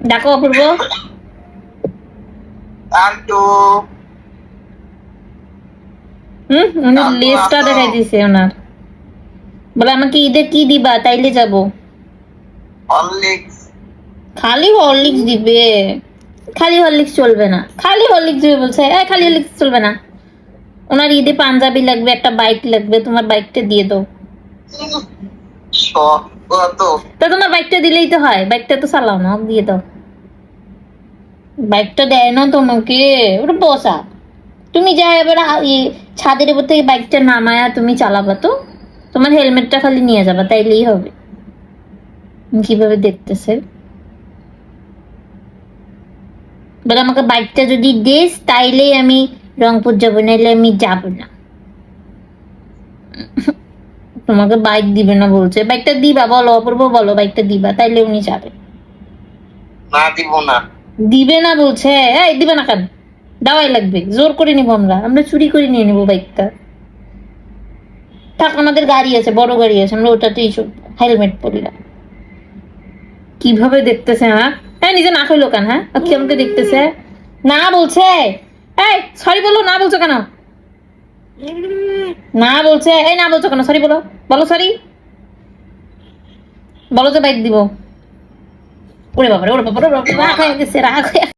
ডাকো অপূর্ব। আন্টু হুম উনি লিস্টটা দেখাই দিছে ওনার। বলে আমাকে ঈদে কি দিবা? তাইলে যাব। হরলিক্স খালি হরলিক্স দিবে। খালি হরলিক্স চলবে না। খালি হরলিক্স দিবে বলছে। এই খালি হরলিক্স চলবে না। ওনার ঈদে পাঞ্জাবি লাগবে একটা বাইক লাগবে। তোমার বাইকটা দিয়ে দাও। তা তোমার বাইকটা দিলেই তো হয়। বাইকটা তো চালাও না, দিয়ে দাও। বাইকটা দেয় না তোমাকে, ওটা বসা। তুমি যা এবার ছাদের উপর থেকে বাইকটা নামায়া তুমি চালাবা তো। তোমার হেলমেটটা খালি নিয়ে যাবা, তাইলেই হবে। কীভাবে দেখতেছে? বলে আমাকে বাইকটা যদি দিস, তাইলেই আমি রংপুর যাব, নাইলে আমি যাব না। তোমাকে বাইক দিবে না বলছে। বাইকটা দিবা বলো অপূর্ব বলো বাইকটা দিবা তাইলে উনি যাবে। না দিব না। দিবে না বলছে এই দিবে না কেন? দাওয়াই লাগবে জোর করে নিবো আমরা। আমরা চুরি করে নিয়ে নেব বাইকটা থাক আমাদের গাড়ি আছে বড় গাড়ি আছে আমরা ওটাতেই হেলমেট পরলাম কীভাবে দেখতেছে হ্যাঁ? হ্যাঁ নিজে না খাইলো কেন হ্যাঁ? কি আমাকে দেখতেছে? না বলছে। এই সরি বলো না বলছো কেন? না বলছে, এই না বলছো কেন? সরি বলো। বলো সরি বলো যে বাইক দিব। ওরে বাবারে ওরে বাবা ওরে বাবা রাগ হয়ে গেছে, রাগ হয়ে